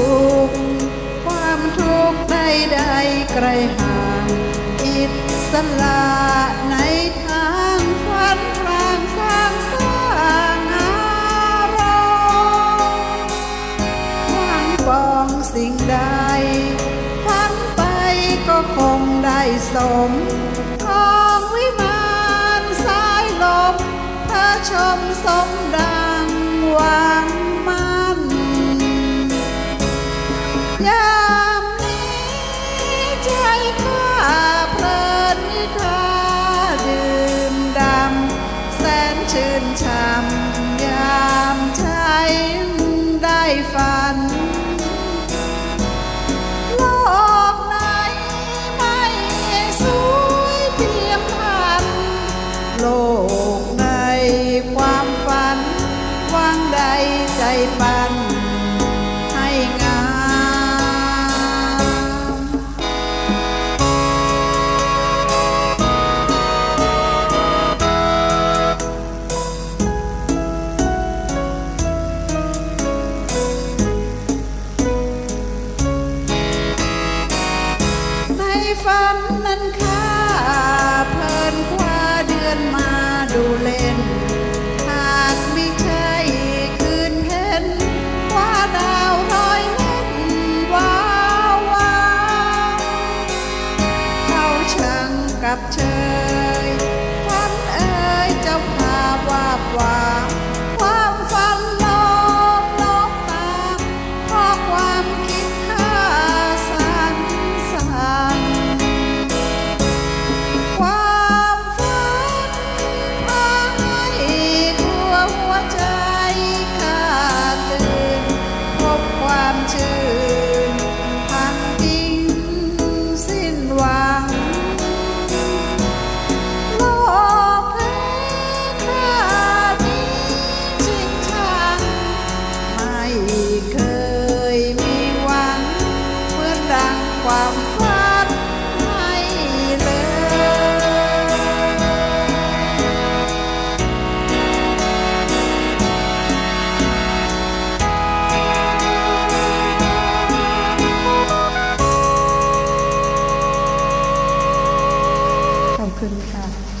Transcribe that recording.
ุข ความทุกข์ใดๆไกลห่างอิสระในทางฝันกลางสร้างสร้างอารมณ์หวังปองสิ่งใดฝันไปก็คงได้สมทองวิมานสายลมเธอชมสมดา ยามนี้ใจข้าเพลินนิทราดื่มดำแสนชื่นช่ำ นมาดูเล่น หากไม่ใช่คืนเห็น ว่าดาวลอยเล่นว้าวาเขาช่างกับเธอ 你看。